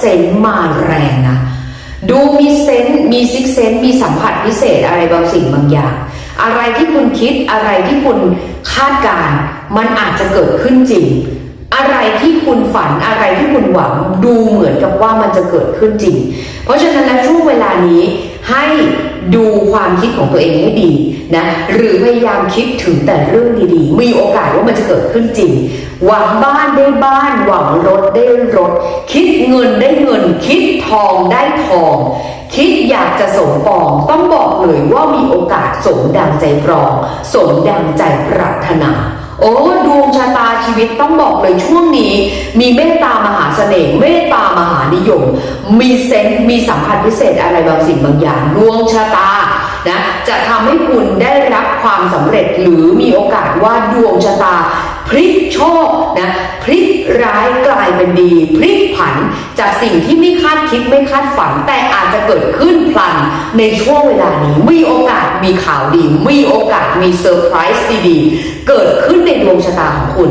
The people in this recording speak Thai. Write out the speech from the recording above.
เซนส์มาแรงนะ ดูมีเซนส์มีซิกเซนส์มีสัมผัสพิเศษอะไรบางสิ่งบางอย่าง อะไรที่คุณคิดอะไรที่คุณคาดการ มันอาจจะเกิดขึ้นจริง อะไรที่คุณฝันอะไรที่คุณหวังดูเหมือนกับว่ามันจะเกิดขึ้นจริง เพราะฉะนั้นนะช่วงเวลานี้ให้ดูความคิดของตัวเองให้ดีนะหรือพยายามคิดถึงแต่เรื่องดีๆ มีโอกาส มันจะเกิดขึ้นจริง หวังบ้านได้บ้าน หวังรถได้รถ คิดเงินได้เงิน คิดทองได้ทอง คิดอยากจะสมปองต้องบอกเลยว่ามีโอกาสสมดังใจปรอง สมดังใจปรารถนาโอ้ดวงชะตาชีวิตต้องบอกเลยช่วงนี้ มีเมตตามหาเสน่ห์เมตตามหานิยม มีเซนส์มีสัมพันธ์พิเศษอะไรบางสิ่งบางอย่างดวงชะตานะจะทำให้คุณได้รับความสำเร็จหรือมีโอกาส ว่าดวงชะตาพลิกโชคนะพลิกร้ายกลายเป็นดี พลิกผันจากสิ่งที่ไม่คาดคิดไม่คาดฝัน แต่อาจจะเกิดขึ้นพลันในช่วงเวลานี้มีโอกาสมีข่าวดี มีโอกาสมีเซอร์ไพรส์ดีๆเกิดขึ้นในดวงชะตาของคุณ